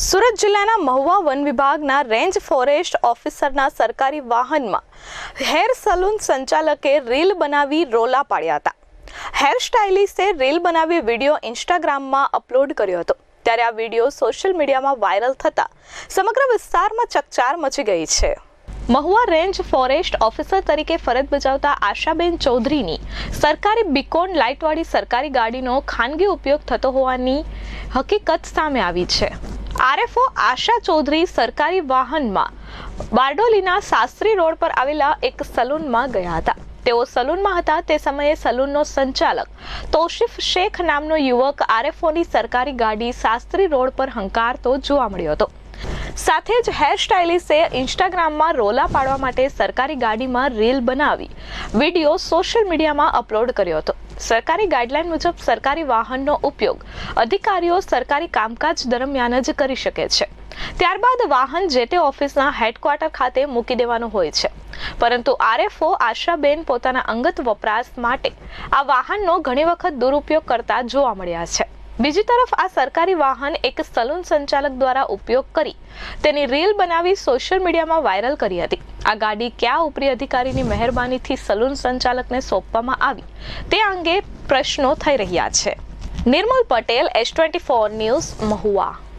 સુરત જિલ્લાના મહુવા વન વિભાગના રેન્જ ફોરેસ્ટ ઓફિસરના સરકારી વાહનમાં હેર સલૂન સંચાલકે રીલ બનાવી રોલા પાડ્યા હતા. હેર સ્ટાઇલિસ્ટે રીલ બનાવી વીડિયો ઇન્સ્ટાગ્રામમાં અપલોડ કર્યો હતો. ત્યારે આ વીડિયો સોશિયલ મીડિયામાં વાયરલ થતા સમગ્ર વિસ્તારમાં ચકચાર મચી ગઈ છે. મહુવા રેન્જ ફોરેસ્ટ ઓફિસર તરીકે ફરજ બજાવતા આશાબેન ચૌધરીની સરકારી બિકોન લાઇટવાળી સરકારી ગાડીનો ખાનગી ઉપયોગ થતો હોવાની હકીકત સામે આવી છે. આરએફઓ આશા ચૌધરી સરકારી વાહનમાં બારડોલીના શાસ્ત્રી રોડ પર આવેલા એક સલૂનમાં ગયા હતા. તેઓ સલૂનમાં હતા. તે સમયે સલૂનનો સંચાલક તોશિફ શેખ નામનો યુવક આરએફઓની સરકારી ગાડી શાસ્ત્રી રોડ પર હંકારતો જોવા મળ્યો હતો. સાથે જ હેર સ્ટાઇલિસ્ટે ઇન્સ્ટાગ્રામમાં રોલા પાડવા માટે સરકારી ગાડીમાં રીલ બનાવી વીડિયો સોશિયલ મીડિયામાં અપલોડ કર્યો હતો. સરકારી ગાઈડલાઈન મુજબ સરકારી વાહનનો ઉપયોગ અધિકારીઓ સરકારી કામકાજ દરમિયાન જ કરી શકે છે. ત્યારબાદ વાહન જે તે ઓફિસના હેડક્વાર્ટર ખાતે મૂકી દેવાનું હોય છે. પરંતુ આરએફઓ આશાબેન પોતાના અંગત વપરાશ માટે આ વાહનનો ઘણી વખત દુરુપયોગ કરતા જોવા મળ્યા છે. બીજી તરફ આ સરકારી વાહન એક સલૂન સંચાલક દ્વારા ઉપયોગ કરી તેની રીલ બનાવી સોશિયલ મીડિયામાં વાયરલ કરી હતી. આ ગાડી કયા ઉપરી અધિકારીની મહેરબાનીથી સલૂન સંચાલકને સોંપવામાં આવી? તે અંગે પ્રશ્નો થઈ રહ્યા છે. Nirmal Patel S twenty four news Mahuva.